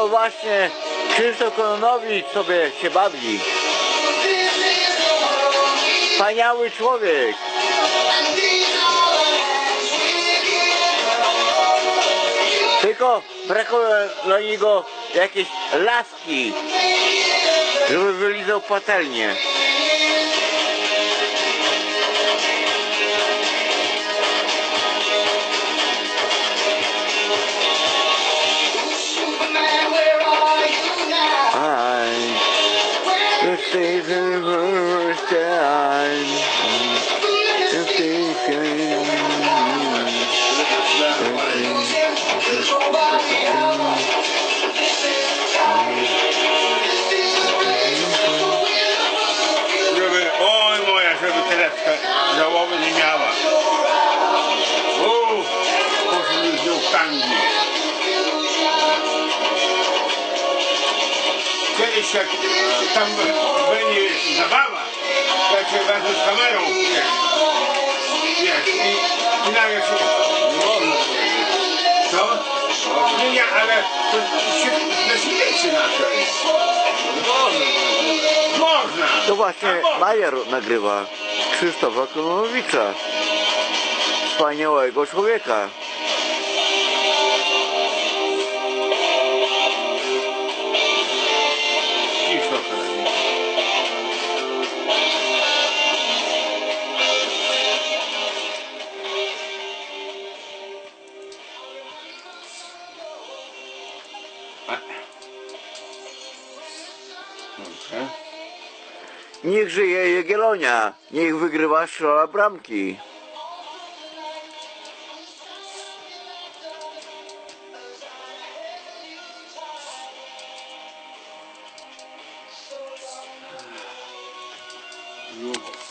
właśnie Krzysztof Kononowicz sobie się bawi. Wspaniały człowiek. Tylko brakuje dla niego jakiejś laski, żeby wylizał patelnię. Seasons in the. Kiedyś jak tam będzie zabawa, jak się wezmę z kamerą, wiesz, wiesz, i, i nagle się... Co? Nie, nie, ale to się na śmieci nasze. Można. To właśnie A można. Majer nagrywa Krzysztofa Kononowicza. Wspaniałego człowieka. Niech żyje Jagiellonia, niech wygrywa szrola bramki. Juhu.